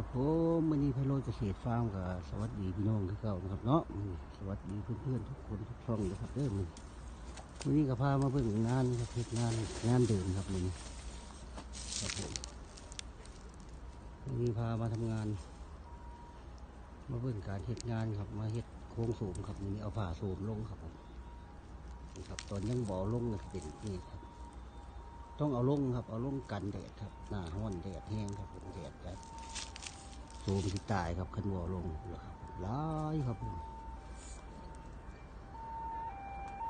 ครับผมวันนี้ไพโรจน์เกษตฟาร์มกับสวัสดีพี่น้องที่เก่านะครับเนาะสวัสดีเพื่อนๆทุกคนทุกช่องนะครับเด้อมึงวันนี้ก็พามาเบิ่งงานครับเฮ็ดงานงานเดิมครับมึงครับผมวันนี้พามาทำงาน มาเบิ่งการเฮ็ดงานครับมาเฮ็ดโค้งสูงครับวันนี้เอาผ่าสูมลงครับผมนะครับตอนยังบ่อลงเป็นนี่ครับต้องเอาลงครับ เอาลงกันแดดครับ หน้าห้อนแดดแห้งครับผมแดดครับ สูมที่ตายครับขันวอลงครับหลายครับผม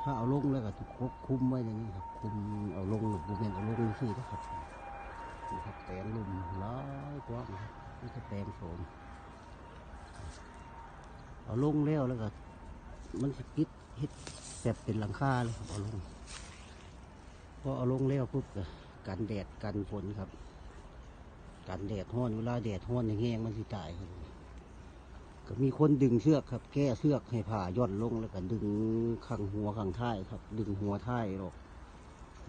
ถ้าเอาลงแล้วก็ถูกควบคุมไว้อย่างนี้ครับ คุมเอาลงหรือบุเมนเอาลงนี่นะครับนี่ครับแปลงลุมหลายกว้างครับนี่ก็แปลงโสมเอาลงแล้วแล้วก็มันสกิดเฮ็ดแบบเป็นหลังคาเลยครับเอาลงพอเอาลงแล้วปุ๊บก็กันแดดกันฝนครับ กันแดดห้อนเวลาแดดห้อนแห้งมันสิตายครับก็มีคนดึงเชือกครับ แก้เชือกให้ผ่าย่อนลงแล้วก็ดึงข้างหัวข้างท้ายครับ ดึงหัวท้ายออก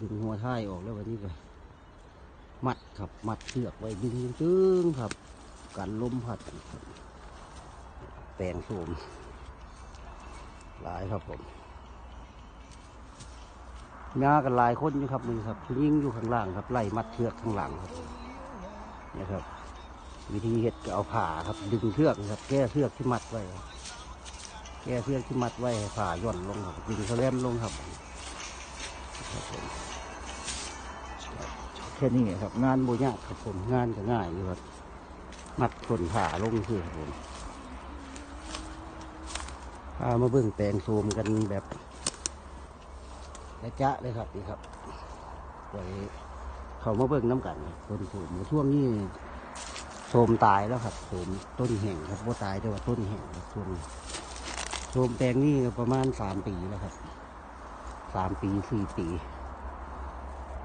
ดึงหัวท้ายออกแล้ววันนี้ก็มัดครับ มัดเชือกไว้ดึงตึงครับกันลมพัดครับแปลงโสมหลายครับผมมากันหลายคนอยู่ครับมึงครับผู้หญิงอยู่ข้างล่างครับไล่มัดเชือกข้างหลังครับ นี่ยครับ วิธีเห็ดก็เอาผ่าครับ ดึงเชือกครับ แก้เชือกที่มัดไว้ แก้เชือกที่มัดไว้ให้ผ่าย่อนลงครับดึงเขาแลมลงครับแค่นี้ครับ งานโบยากครับผมงานก็ง่ายอยู่ครับมัดคนผ่าลงคือครับผมพามาเบิ่งแปลงโซมกันแบบและจะเลยครับนี่ครับไว้ เขามาเบิ่งน้ำกันครับต้นโสมช่วงนี้โสมตายแล้วครับโสมต้นแห่งครับว่าตายแต่ว่าต้นแห่งช่วงโสมแปลงนี้ก็ประมาณสามปีแล้วครับสามปีสี่ปี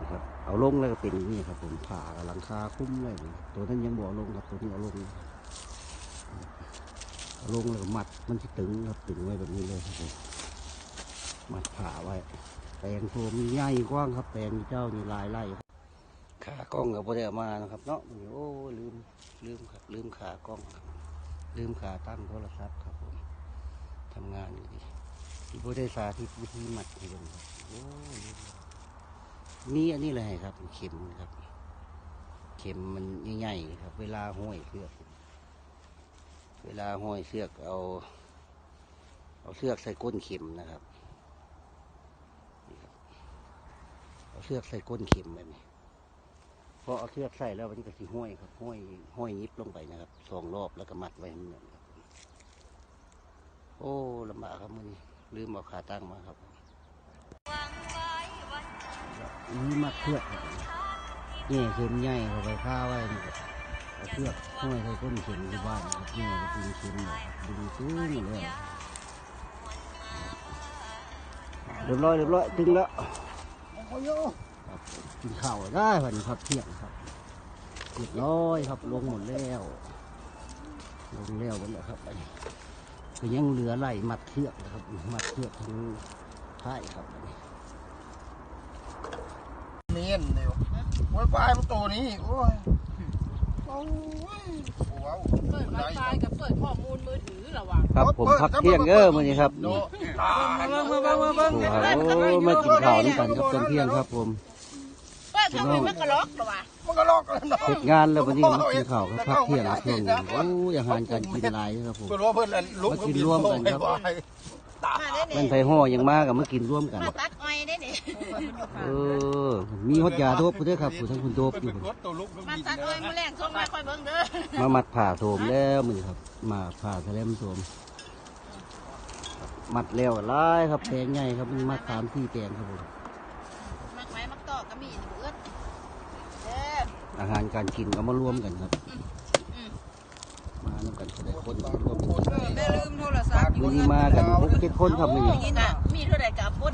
นะครับเอาลงแล้วก็เป็นนี่ครับ ผมผ่าหลังคาคุ้มไว้นี่ตัวนั้นยังบ่อลงครับตัวนี้เอาลงเอาลงแล้วก็มัดมันจะตึงครับตึงไว้แบบนี้เลยครับผมมัดผ่าไว้แปลงโฟมใหญ่กว้างครับแปลงเจ้านี่ลายไร่ ขากล้องกับพอได้เอมานะครับ เนาะโอ้ลืมลืมครับลืมขากล้องครับลืมขาตั้งโทรศัพท์ครับผมทำงานอยู่ดีที่พอได้สาธิตวิธีหมัดให้ดูครับโอ้ลืมนี่อันนี้เลยครับ เข็มครับ เข็มมันใหญ่ๆครับ เวลาห้อยเสือก เวลาห้อยเสือกเอา เอาเสือกใส่ก้นเข็มนะครับเอาเชือกใส่ก้นเข็มแบบนี้ พอเอาเชือกใส่แล้วมันก็สิห้อยครับห้อยห้อยยิบลงไปนะครับสองรอบแล้วก็มัดไว้ให้มันเหมือนครับ โอ้ลำบากครับมือนี้ลืมเอาขาตั้งมาครับนี่มัดเชือกครับนี่เข็มใหญ่เข้าไปข้าไว้นี่ครับเอาเชือกห้อยใส่ก้นเข็มที่บ้านนะครับนี่ก็ดึงเข็มเลยครับดึงตึ้งเลยเรียบร้อยเรียบร้อยตึงแล้วครับ กินข้าวได้วันนี้ครับเที่ยงครับเรียบร้อยครับลงหมดแล้วลงแล้วหมดแล้วครับอันนี้ก็ยังเหลือไหลมัดเชือกนะครับ มัดเชือกทั้งท้ายครับอันนี้เมียนเดียวไว้ปลายมันตัวนี้โอ้ยโอ้ยว้าวเปิดไวไฟกับเปิดข้อมูลมือถือระหว่างครับผมพักเที่ยงเออมื่อนี้ครับโนนี่ตายเบิ่งเบิ่งเบิ่งเบิ่งโอ้โหมากินข้าวด้วยกันครับตอนเที่ยงครับผม เปิดทำไมมันก็ล็อกระหว่างมันก็ลอกกันเนาะเสร็จงานแล้ววันนี้มากินข้าวครับพักเที่ยงช่วงนี้โอ้ยอาหารการกินหลายครับผมมากินร่วมกันครับมันไทยห่อยังมากกับมากินร่วมกันตัดอ้อยได้เนี่ยเออ มีฮอดยาโดบด้วยครับผู้ทั้งคุณโดบอยู่มาตัดอ้อยมาแรงส่งมาคอยเบิ่งเด้อมามัดผ่าโสมแล้วมือครับ มาผ่าแสลมโสมมัดแล้วหลายครับแปลงใหญ่ครับมันมัดสามที่แปลงครับผม มักไม้มักตอกก็มีเบิดเด้ ออาหารการกินเอามารวมกันครับอืมมานำกันแสดงคนรวมกันได้ลืมโทรศัพท์วันนี้มากันหกเจ็ดคนครับมือนี้นี่น่ะมีเท่าไหร่กับปน